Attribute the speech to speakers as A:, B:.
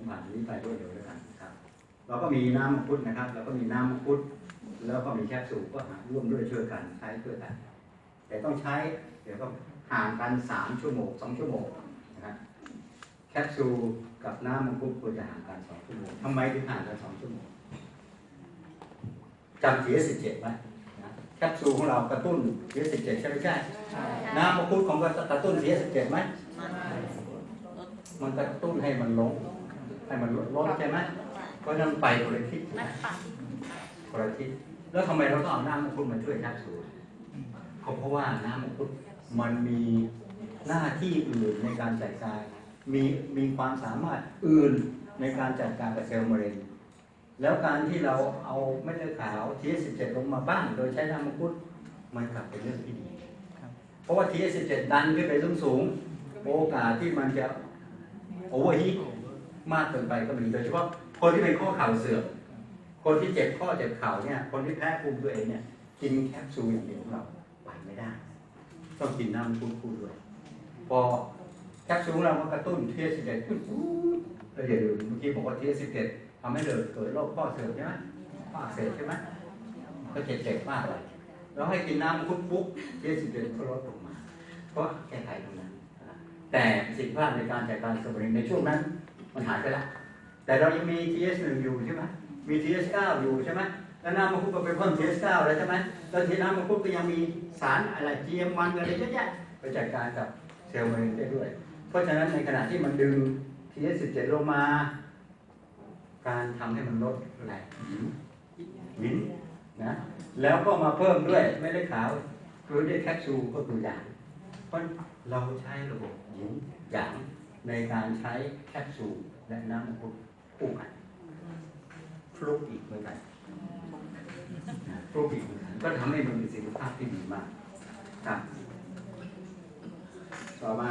A: ผมผ่านอันนี้ไปรวดเร็วแล้วกันครับเราก็มีน้ำมังคุดนะครับแล้วก็มีน้ำมังคุดแล้วก็มีแคปซูลก็หาร่วมด้วยช่วยกันใช้ช่วยกัน แต่ต้องใช้เดี๋ยวต้องห่างกันสามชั่วโมงสองชั่วโมงนะครับแคปซูลกับน้ำมังคุดควรจะห่างกันสองชั่วโมงทำไมถึงห่างกันสองชั่วโมงจำ TS17 ไว้นะแคปซูลของเรากระตุ้น TS17 ใช่ไหมใช่ น้ำมังคุดของเรากระตุ้น TS17 ไหมมันกระตุ้นให้มันลง ให้มันลดลดใช่ไหมเพราะฉะนั้นไปคนละทิศ
B: นักปั่น
A: คนละทิศแล้วทำไมเราต้องเอาน้ำมังคุดมาช่วยแคปซูลก็เพราะว่าน้ำมังคุดมันมีหน้าที่อื่นในการจัดการมีมีความสามารถอื่นในการจัดการกับเซลล์มะเร็งแล้วการที่เราเอาเม็ดเลือดขาว TS17 ลงมาบ้าง โดยใช้น้ำมังคุดมันกลับเป็นเรื่องที่ดีเพราะว่า TS17 ดันขึ้นไปสูงสูงๆโอกาสที่มันจะโอเวอร์ฮีท มากเกินไปก็มีโดยเฉพาะคนที่เป็นข้อเข่าเสื่อมคนที่เจ็บข้อเจ็บเข่าเนี่ย คนที่แพ้ภูมิตัวเองเนี่ย กินแคปซูลอย่างเดียวของเราไปไม่ได้ ต้องกินน้ำคุ้นๆด้วย พอแคปซูลเรามันกระตุ้น TS17 ขึ้นปุ๊บแล้วอย่าลืมเมื่อกี้บอกว่า TS17 ทำให้เกิดเกิดโรคข้อเสื่อมใช่ไหมข้ออักเสบใช่ไหมก็เจ็บเจ็บมากเลยแล้วให้กินน้ำคุดปุ๊บเทสสิบเจ็ดก็ลดลงมาเพราะแก้ไขตรงนั้น แต่สิทธิภาพในการจัดการสมองในช่วงนั้น มันหายไปแล้ว แต่เรายังมี TS1 อยู่ใช่ไหมมี TS9 อยู่ใช่ไหมแล้วน้ำมังคุดก็ไปพ่น TS9 แล้วใช่ไหมแล้วทีน้ำมังคุดก็ยังมีสารอะไร GM1 อะไรเยอะแยะไปจัดการกับเซลล์มะเร็งได้ด้วย เพราะฉะนั้นในขณะที่มันดึง TS17 ลงมา การทำให้มันลดอะไรหินนะแล้วก็มาเพิ่มด้วยไม่ได้ขาวคือด้วยแคปซูลก็คือหยางเพราะเราใช้ระบบหยินหยาง ในการใช้แคปซูลและน้ำมังคุดคู่กันฟลุกอีกเหมือนกันฟลุกอีกเหมือนกันก็ทำให้มันมีสิทธิภาพที่ดีมากครับต่อมา